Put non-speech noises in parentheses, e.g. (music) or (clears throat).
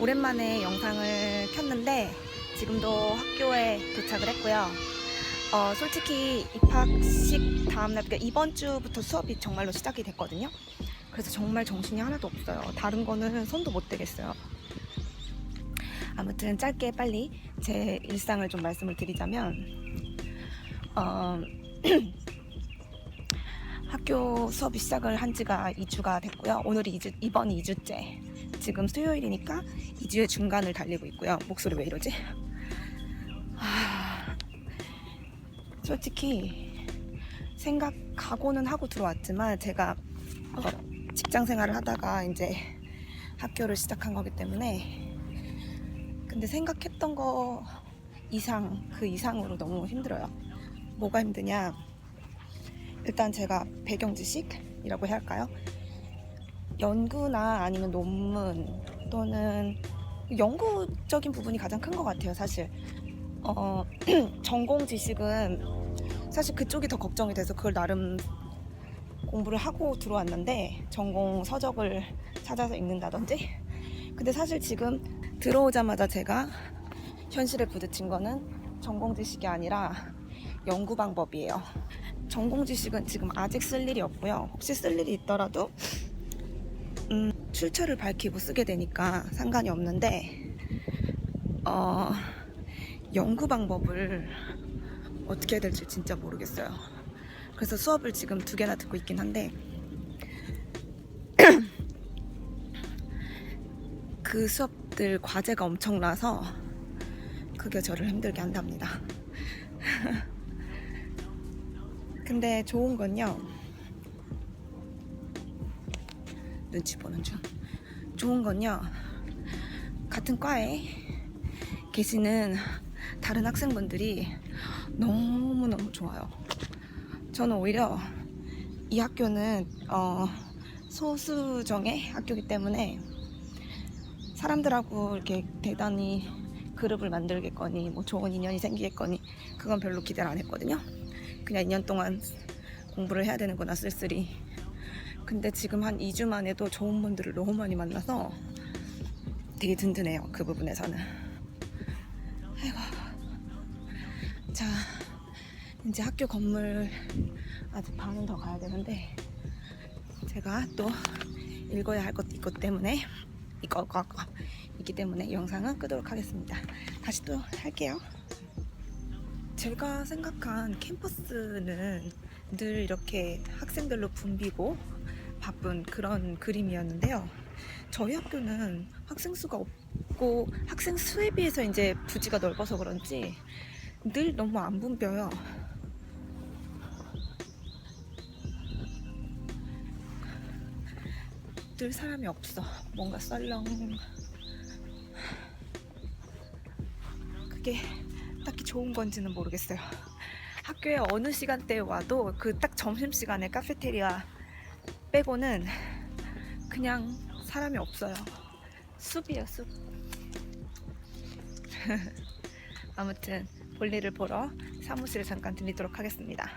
오랜만에 영상을 켰는데 지금도 학교에 도착을 했고요. 어, 솔직히 입학식 다음날, 그러니까 이번 주부터 수업이 정말로 시작이 됐거든요. 그래서 정말 정신이 하나도 없어요. 다른 거는 손도 못 대겠어요. 아무튼 짧게 빨리 제 일상을 좀 말씀을 드리자면, 어, (clears throat) 학교 수업이 시작을 한 지가 2주가 됐고요. 오늘이 2주, 이번이 2주째. 지금 수요일이니까 2주의 중간을 달리고 있고요. 목소리 왜 이러지? 아, 솔직히 생각하고는 하고 들어왔지만 제가 어, 직장 생활을 하다가 이제 학교를 시작한 거기 때문에 근데 생각했던 거 이상 그 이상으로 너무 힘들어요. 뭐가 힘드냐? 일단 제가 배경 지식이라고 해야 할까요? 연구나 아니면 논문 또는 연구적인 부분이 가장 큰 것 같아요, 사실. 어, (clears throat) 전공 지식은 사실 그쪽이 더 걱정이 돼서 그걸 나름 공부를 하고 들어왔는데 전공 서적을 찾아서 읽는다든지. 근데 사실 지금 들어오자마자 제가 현실에 부딪힌 거는 전공 지식이 아니라 연구 방법이에요. 전공 지식은 지금 아직 쓸 일이 없고요. 혹시 쓸 일이 있더라도 음, 출처를 밝히고 쓰게 되니까 상관이 없는데 어, 연구 방법을 어떻게 해야 될지 진짜 모르겠어요. 그래서 수업을 지금 두 개나 듣고 있긴 한데 (clears throat) 그 수업들 과제가 엄청나서 그게 저를 힘들게 한답니다. (laughs) 근데 좋은 건요. 눈치 보는 중. 좋은 건요. 같은 과에 계시는 다른 학생분들이 너무너무 좋아요. 저는 오히려 이 학교는 어, 소수정의 학교이기 때문에 사람들하고 이렇게 대단히 그룹을 만들겠거니 뭐 좋은 인연이 생기겠거니 그건 별로 기대를 안 했거든요. 그냥 2년 동안 공부를 해야 되는구나 쓸쓸히. 근데 지금 한 2주 만에도 좋은 분들을 너무 많이 만나서 되게 든든해요. 그 부분에서는. 아이고. 자, 이제 학교 건물 아직 반은 더 가야 되는데 제가 또 읽어야 할 것도 있기 때문에 이거 이거 이거 있기 때문에 영상은 끄도록 하겠습니다. 다시 또 할게요. 제가 생각한 캠퍼스는 늘 이렇게 학생들로 붐비고 바쁜 그런 그림이었는데요. 저희 학교는 학생 수가 없고 학생 수에 비해서 이제 부지가 넓어서 그런지 늘 너무 안 붐벼요. 늘 사람이 없어. 뭔가 썰렁. 그게 딱히 좋은 건지는 모르겠어요. 학교에 어느 시간대에 와도 그 딱 점심시간에 카페테리아 빼고는 그냥 사람이 없어요. 숲이에요, 숲. (laughs) 아무튼 볼일을 보러 사무실에 잠깐 들리도록 하겠습니다.